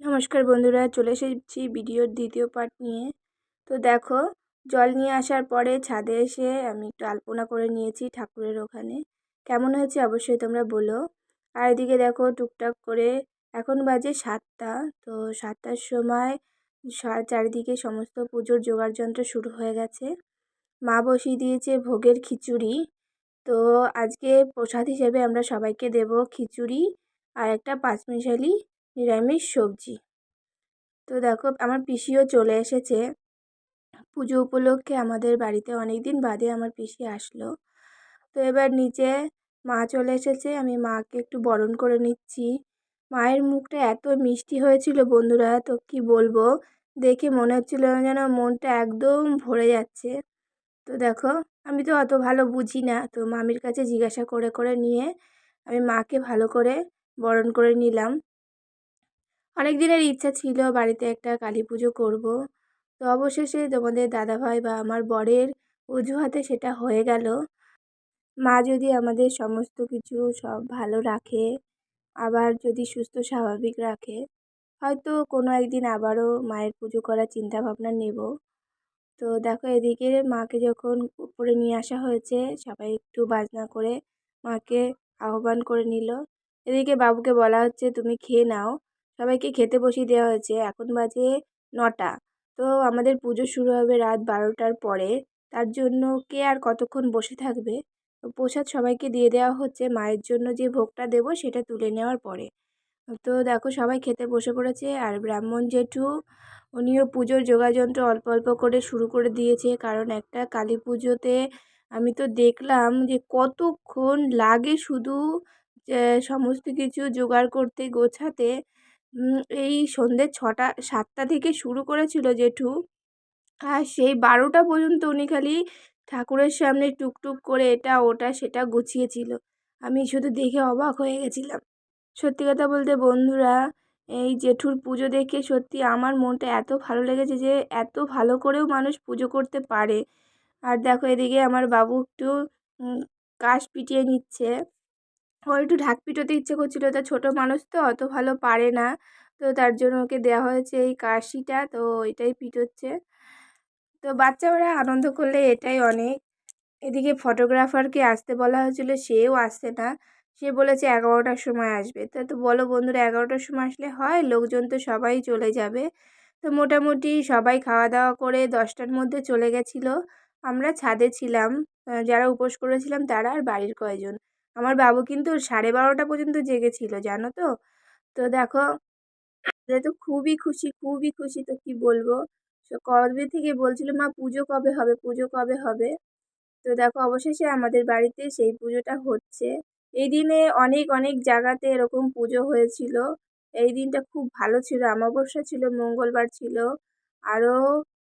নমস্কার বন্ধুরা, চলে এসেছি ভিডিওর দ্বিতীয় পার্ট নিয়ে। তো দেখো, জল নিয়ে আসার পরে ছাদে এসে আমি একটু আলপনা করে নিয়েছি ঠাকুরের ওখানে। কেমন হয়েছে অবশ্যই তোমরা বলো। আর এদিকে দেখো, টুকটাক করে এখন বাজে সাতটা। তো সাতটার সময় চারিদিকে সমস্ত পুজোর জোগাড় যন্ত্র শুরু হয়ে গেছে। মা বসিয়ে দিয়েছে ভোগের খিচুড়ি। তো আজকে প্রসাদ হিসেবে আমরা সবাইকে দেব খিচুড়ি আর একটা পাঁচমিশালি নিরামিষ সবজি। তো দেখো, আমার পিসিও চলে এসেছে। পুজো উপলক্ষে আমাদের বাড়িতে অনেক দিন বাদে আমার পিসি আসলো। তো এবার নিচে মা চলে এসেছে, আমি মাকে একটু বরণ করে নিচ্ছি। মায়ের মুখটা এত মিষ্টি হয়েছিল বন্ধুরা, তো কি বলব? দেখে মনে হচ্ছিল যেন মনটা একদম ভরে যাচ্ছে। তো দেখো, আমি তো অত ভালো বুঝি না, তো মামির কাছে জিজ্ঞাসা করে করে নিয়ে আমি মাকে ভালো করে বরণ করে নিলাম। অনেক দিনের ইচ্ছা ছিল বাড়িতে একটা কালী পুজো করব। তো অবশেষে তোমাদের দাদাভাই বা আমার বরের অজুহাতে সেটা হয়ে গেল। মা যদি আমাদের সমস্ত কিছু সব ভালো রাখে, আবার যদি সুস্থ স্বাভাবিক রাখে, হয়তো কোনো একদিন আবারও মায়ের পুজো করার চিন্তা ভাবনা নেব। তো দেখো এদিকে মাকে যখন উপরে নিয়ে আসা হয়েছে, সবাই একটু বাজনা করে মাকে আহ্বান করে নিল। এদিকে বাবুকে বলা হচ্ছে, তুমি খেয়ে নাও। সবাইকে খেতে বসিয়ে দেওয়া হয়েছে। এখন বাজে নটা। তো আমাদের পুজো শুরু হবে রাত বারোটার পরে। তার জন্য কে আর কতক্ষণ বসে থাকবে? প্রসাদ সবাইকে দিয়ে দেওয়া হচ্ছে। মায়ের জন্য যে ভোগটা দেবো সেটা তুলে নেওয়ার পরে। তো দেখো সবাই খেতে বসে পড়েছে। আর ব্রাহ্মণ জেঠু, উনিও পুজোর যোগাযন্ত্র অল্প অল্প করে শুরু করে দিয়েছে। কারণ একটা কালী পুজোতে আমি তো দেখলাম যে কতক্ষণ লাগে শুধু সমস্ত কিছু জোগাড় করতে গোছাতে। এই সন্ধ্যে ছটা, সাতটা থেকে শুরু করেছিল জেঠু। আর সেই বারোটা পর্যন্ত উনি খালি ঠাকুরের সামনে টুকটুক করে এটা, ওটা, সেটা গুছিয়েছিল। আমি শুধু দেখে অবাক হয়ে গেছিলাম। সত্যি কথা বলতে বন্ধুরা, এই জেঠুর পুজো দেখে সত্যি আমার মনটা এত ভালো লেগেছে যে, এত ভালো করেও মানুষ পুজো করতে পারে। আর দেখো এদিকে আমার বাবু একটু কাশ পিটিয়ে নিচ্ছে। ও একটু ঢাক পিটোতে ইচ্ছে করছিল। তা ছোটো মানুষ তো, অত ভালো পারে না। তো তার জন্য ওকে দেওয়া হয়েছে এই কাশিটা। তো এটাই পিটোচ্ছে। তো বাচ্চারা আনন্দ করলে এটাই অনেক। এদিকে ফটোগ্রাফারকে আসতে বলা হয়েছিল, সেও আসছে না। সে বলেছে এগারোটার সময় আসবে। তা তো বলো বন্ধুরা, এগারোটার সময় আসলে হয়? লোকজন তো সবাই চলে যাবে। তো মোটামুটি সবাই খাওয়া দাওয়া করে দশটার মধ্যে চলে গেছিল। আমরা ছাদে ছিলাম। যারা উপোস করেছিলাম তারা আর বাড়ির কয়জন। আমার বাবু কিন্তু সাড়ে বারোটা পর্যন্ত জেগেছিল, জানো তো? তো দেখো তো খুবই খুশি খুবই খুশি, তো কি বলব? কবে থেকে বলছিল, মা, পুজো কবে হবে? পুজো কবে হবে? তো দেখো, অবশেষে আমাদের বাড়িতে সেই পুজোটা হচ্ছে। এই দিনে অনেক অনেক জায়গাতে এরকম পুজো হয়েছিল। এই দিনটা খুব ভালো ছিল, অমাবস্যা ছিল, মঙ্গলবার ছিল। আরও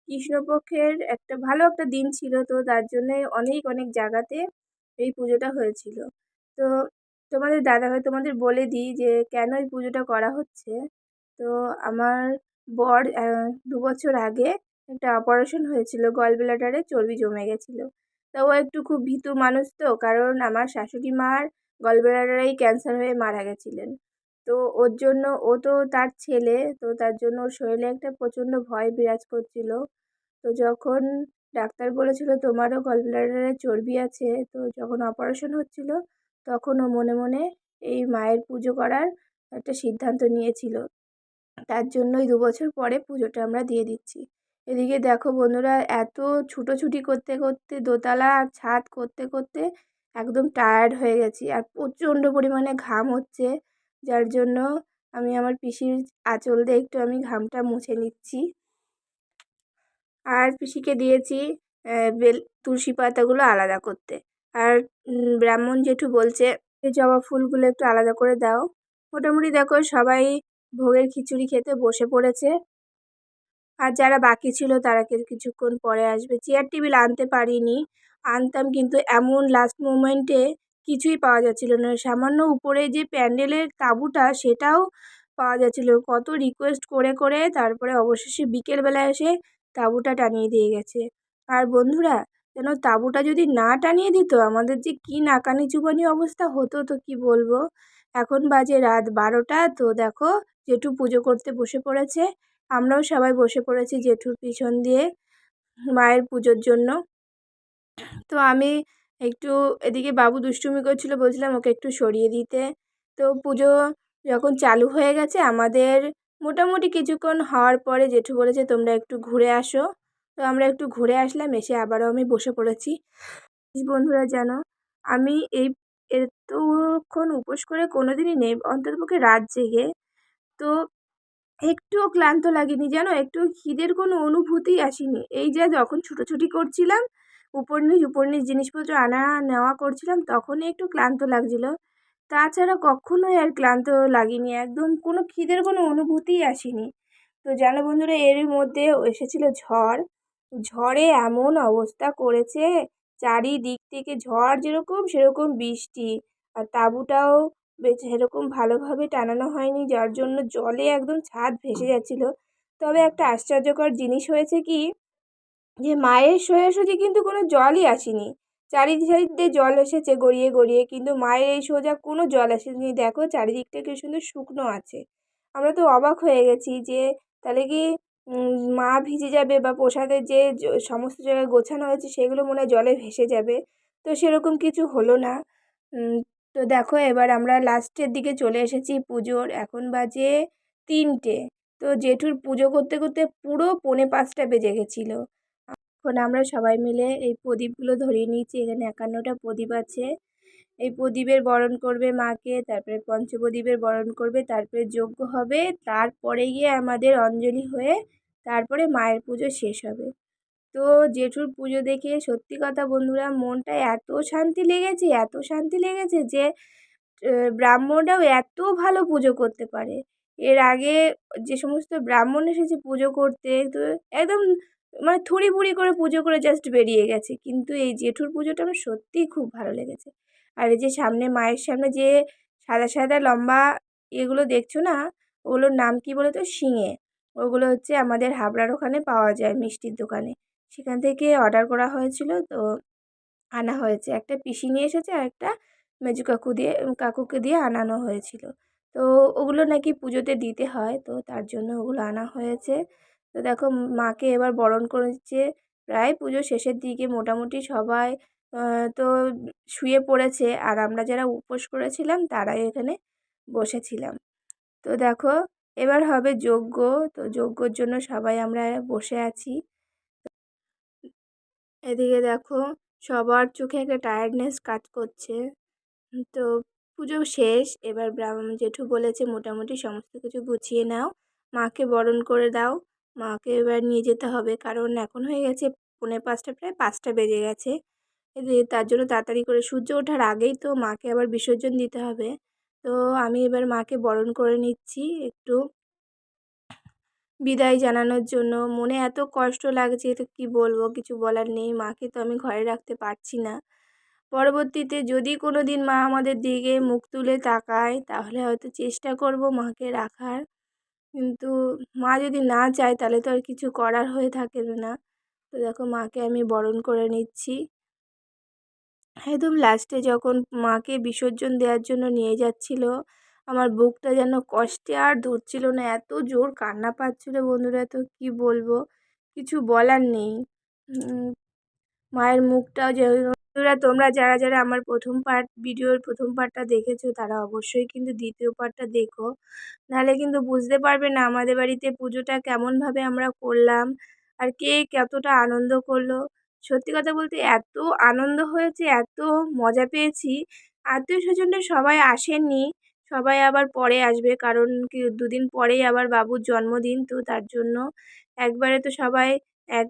কৃষ্ণপক্ষের একটা ভালো একটা দিন ছিল, তো তার জন্যে অনেক অনেক জায়গাতে এই পুজোটা হয়েছিল। তো তোমাদের দাদাভাই তোমাদের বলে দিই যে, কেন এই পুজোটা করা হচ্ছে? তো আমার বর দু বছর আগে একটা অপারেশন হয়েছিল গল ব্লাডারে চর্বি জমে গেছিল। তো ও একটু খুব ভীতু মানুষ তো, কারণ আমার শাশুড়ি মার গল ব্লাডারেই ক্যান্সার হয়ে মারা গেছিলেন। তো ওর জন্য, ও তো তার ছেলে, তো তার জন্য ওর শরীরে একটা প্রচণ্ড ভয় বিরাজ করছিল। তো যখন ডাক্তার বলেছিল, তোমারও গল ব্লাডারে চর্বি আছে। তো যখন অপারেশন হচ্ছিল তখন ও মনে মনে এই মায়ের পুজো করার একটা সিদ্ধান্ত নিয়েছিল। তার জন্যই দু বছর পরে পুজোটা আমরা দিয়ে দিচ্ছি। এদিকে দেখো বন্ধুরা, এত ছুটোছুটি করতে করতে, দোতলা আর ছাদ করতে করতে একদম টায়ার্ড হয়ে গেছি। আর প্রচণ্ড পরিমাণে ঘাম হচ্ছে, যার জন্য আমি আমার পিসির আঁচল দিয়ে একটু আমি ঘামটা মুছে নিচ্ছি। আর পিসিকে দিয়েছি বেল, তুলসী পাতাগুলো আলাদা করতে। আর ব্রাহ্মণ জেঠু বলছে জবা ফুলগুলো একটু আলাদা করে দাও। মোটামুটি দেখো সবাই ভোগের খিচুড়ি খেতে বসে পড়েছে। আর যারা বাকি ছিল তারা কিছুক্ষণ পরে আসবে। চেয়ার টেবিল আনতে পারিনি। আনতাম কিন্তু এমন লাস্ট মোমেন্টে কিছুই পাওয়া যাচ্ছিল না। সামান্য উপরে যে প্যান্ডেলের তাঁবুটা সেটাও পাওয়া যাচ্ছিল। কত রিকোয়েস্ট করে করে তারপরে অবশেষে বিকেলবেলা এসে তাঁবুটা টানিয়ে দিয়ে গেছে। আর বন্ধুরা যেন তাঁবুটা যদি না টানিয়ে দিত, আমাদের যে কী নাকানি চুবানি অবস্থা হতো তো কি বলব? এখন বাজে রাত বারোটা, তো দেখো জেঠু পুজো করতে বসে পড়েছে। আমরাও সবাই বসে পড়েছি জেঠুর পিছন দিয়ে মায়ের পুজোর জন্য। তো আমি একটু এদিকে বাবু দুষ্টুমি করছিল, বলছিলাম ওকে একটু সরিয়ে দিতে। তো পুজো যখন চালু হয়ে গেছে, আমাদের মোটামুটি কিছুক্ষণ হওয়ার পরে জেঠু বলেছে, তোমরা একটু ঘুরে আসো। তো আমরা একটু ঘুরে আসলাম, এসে আবারও আমি বসে পড়েছি। বন্ধুরা জানো, আমি এই এতক্ষণ উপোস করে কোনো দিনই নেই, অন্ততপক্ষে রাত জেগে। তো একটুও ক্লান্ত লাগেনি জানো, একটু খিদের কোনো অনুভূতি আসেনি। এই যে যখন ছুটোছুটি করছিলাম, উপর নিচ উপর নিচ জিনিসপত্র আনা নেওয়া করছিলাম, তখনই একটু ক্লান্ত লাগছিল। তাছাড়া কখনোই আর ক্লান্ত লাগেনি, একদম কোনো খিদের কোনো অনুভূতিই আসেনি। তো জানো বন্ধুরা, এর মধ্যে এসেছিল ঝড়। ঝড়ে এমন অবস্থা করেছে, চারিদিক থেকে ঝড় যেরকম সেরকম বৃষ্টি। আর তাঁবুটাও সেরকম ভালোভাবে টানানো হয়নি, যার জন্য জলে একদম ছাদ ভেসে যাচ্ছিল। তবে একটা আশ্চর্যকর জিনিস হয়েছে কি, যে মায়ের সোজাসুজি কিন্তু কোনো জলই আসেনি। চারিদিক দিয়ে জল এসেছে গড়িয়ে গড়িয়ে, কিন্তু মায়ের এই সোজা কোনো জল আসেনি। দেখো চারিদিকটা কি সুন্দর শুকনো আছে। আমরা তো অবাক হয়ে গেছি যে তাহলে কি মা ভিজে যাবে বা প্রসাদের যে সমস্ত জায়গায় গোছানো হয়েছে সেগুলো মনে হয় জলে ভেসে যাবে। তো সেরকম কিছু হলো না। তো দেখো এবার আমরা লাস্টের দিকে চলে এসেছি পুজোর। এখন বাজে তিনটে। তো জেঠুর পুজো করতে করতে পুরো পৌনে পাঁচটা বেজে গেছিল। এখন আমরা সবাই মিলে এই প্রদীপগুলো ধরিয়ে নিয়েছি। এখানে একান্নটা প্রদীপ আছে। এই প্রদীপের বরণ করবে মাকে, তারপরে পঞ্চপ্রদীপের বরণ করবে, তারপরে যজ্ঞ হবে, তারপরে গিয়ে আমাদের অঞ্জলি হয়ে তারপরে মায়ের পুজো শেষ হবে। তো জেঠুর পুজো দেখে সত্যি কথা বন্ধুরা, মনটা এত শান্তি লেগেছে, এত শান্তি লেগেছে যে ব্রাহ্মণরাও এত ভালো পুজো করতে পারে। এর আগে যে সমস্ত ব্রাহ্মণ এসেছে পুজো করতে, তো একদম মানে থুড়ি বুড়ি করে পুজো করে জাস্ট বেরিয়ে গেছে। কিন্তু এই জেঠুর পুজোটা আমার সত্যিই খুব ভালো লেগেছে। আর এই যে সামনে মায়ের সামনে যে সাদা সাদা লম্বা এগুলো দেখছ না? ওগুলোর নাম কি বলো তো শিঙে। ওগুলো হচ্ছে আমাদের হাবড়ার ওখানে পাওয়া যায় মিষ্টির দোকানে। সেখান থেকে অর্ডার করা হয়েছিল তো আনা হয়েছে। একটা পিসি নিয়ে এসেছে আর একটা মেজু কাকু দিয়ে, কাকুকে দিয়ে আনানো হয়েছিল। তো ওগুলো নাকি পুজোতে দিতে হয় তো তার জন্য ওগুলো আনা হয়েছে। তো দেখো, মাকে এবার বরণ করেছে। প্রায় পুজো শেষের দিকে মোটামুটি সবাই তো শুয়ে পড়েছে আর আমরা যারা উপোস করেছিলাম তারাই এখানে বসেছিলাম। তো দেখো, এবার হবে যজ্ঞ। তো যজ্ঞর জন্য সবাই আমরা বসে আছি। এদিকে দেখো, সবার চোখে একটা টায়ার্ডনেস কাজ করছে। তো পুজো শেষ, এবার ব্রাহ্মণ জেঠু বলেছে, মোটামুটি সমস্ত কিছু গুছিয়ে নাও। মাকে বরণ করে দাও। মাকে এবার নিয়ে যেতে হবে। কারণ এখন হয়ে গেছে, পৌনে পাঁচটা, প্রায় পাঁচটা বেজে গেছে। তার জন্য তাড়াতাড়ি করে সূর্য ওঠার আগেই তো মাকে আবার বিসর্জন দিতে হবে। তো আমি এবার মাকে বরণ করে নিচ্ছি একটু। বিদায় জানানোর জন্য। মনে এত কষ্ট লাগছে তো কী বলব? কিছু বলার নেই। মাকে তো আমি ঘরে রাখতে পারছি না। পরবর্তীতে যদি কোনো দিন মা আমাদের দিকে মুখ তুলে তাকায়, তাহলে হয়তো চেষ্টা করব মাকে রাখার। কিন্তু মা যদি না চায়, তাহলে তো আর কিছু করার হয়ে থাকে না। তো দেখো, মাকে আমি বরণ করে নিচ্ছি। একদম লাস্টে যখন মাকে বিসর্জন দেওয়ার জন্য নিয়ে যাচ্ছিল, আমার বুকটা যেন কষ্টে আর ধরছিল না, এত জোর কান্না পাচ্ছিলো বন্ধুরা, তো কি বলব? কিছু বলার নেই। মায়ের মুখটাও বন্ধুরা, তোমরা যারা যারা আমার প্রথম পার্ট ভিডিওর প্রথম পার্টটা দেখেছ, তারা অবশ্যই কিন্তু দ্বিতীয় পার্টটা দেখো। নাহলে কিন্তু বুঝতে পারবে না আমাদের বাড়িতে পুজোটা কেমনভাবে আমরা করলাম, আর কে কতটা আনন্দ করল। সত্যি কথা বলতে এত আনন্দ হয়েছে, এত মজা পেয়েছি। আত্মীয় স্বজনরা সবাই আসেননি, সবাই আবার পরে আসবে কারণ কি দুদিন পরেই আবার বাবুর জন্মদিন, তো তার জন্য একবারে তো সবাই এক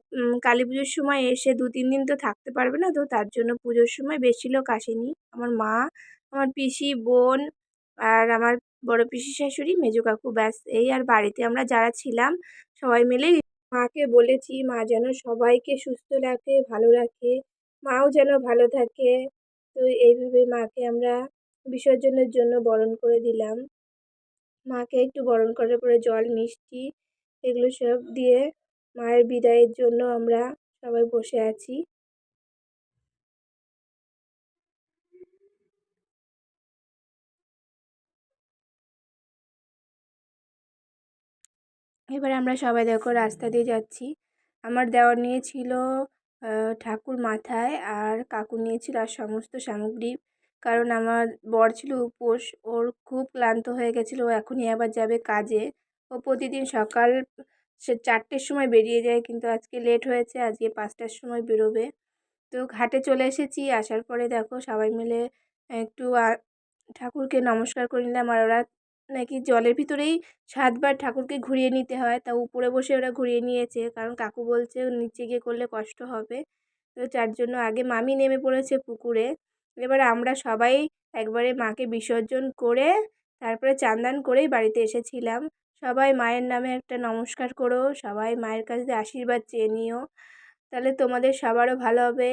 কালী পুজোর সময় এসে দু, তিন দিন তো থাকতে পারবে না, তো তার জন্য পুজোর সময় বেশি লোক আসেনি। আমার মা, আমার পিসি, বোন আর আমার বড় পিসি শাশুড়ি, মেজো কাকু, ব্যাস, এই আর বাড়িতে আমরা যারা ছিলাম, সবাই মিলেই মাকে বলেছি, মা যেন সবাইকে সুস্থ রাখে, ভালো রাখে, মাও যেন ভালো থাকে। তো এইভাবে মাকে আমরা বিসর্জনের জন্য বরণ করে দিলাম। মাকে একটু বরণ করার পরে জল, মিষ্টি এগুলো সব দিয়ে মায়ের বিদায়ের জন্য আমরা সবাই বসে আছি। এবার আমরা সবাই দেখো রাস্তা দিয়ে যাচ্ছি। আমার দেওয়ার নিয়েছিল ঠাকুর মাথায় আর কাকু নিয়েছিল আর সমস্ত সামগ্রী। কারণ আমার বর ছিল উপোস, ওর খুব ক্লান্ত হয়ে গেছিল। ও এখনই আবার যাবে কাজে। ও প্রতিদিন সকাল সে চারটের সময় বেরিয়ে যায়, কিন্তু আজকে লেট হয়েছে, আজকে পাঁচটার সময় বেরোবে। তো ঘাটে চলে এসেছি, আসার পরে দেখো সবাই মিলে একটু ঠাকুরকে নমস্কার করে নিলাম আর ওরা নাকি জলের ভিতরেই সাতবার ঠাকুরকে ঘুরিয়ে নিতে হয়? তা উপরে বসে ওরা ঘুরিয়ে নিয়েছে। কারণ কাকু বলছে, নিচে গিয়ে করলে কষ্ট হবে। তো যার জন্য আগে মামি নেমে পড়েছে পুকুরে। এবার আমরা সবাই একবারে মাকে বিসর্জন করে, তারপরে চান্দান করেই বাড়িতে এসেছিলাম। সবাই মায়ের নামে একটা নমস্কার করো, সবাই মায়ের কাছে আশীর্বাদ চেয়ে নিও। তাহলে তোমাদের সবারও ভালো হবে।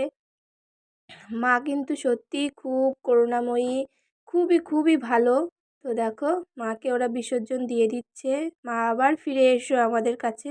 মা কিন্তু সত্যিই খুব করুণাময়ী, খুবই খুবই ভালো। তো দেখো মাকে ওরা বিসর্জন দিয়ে দিচ্ছে মা আবার ফিরে এসো আমাদের কাছে।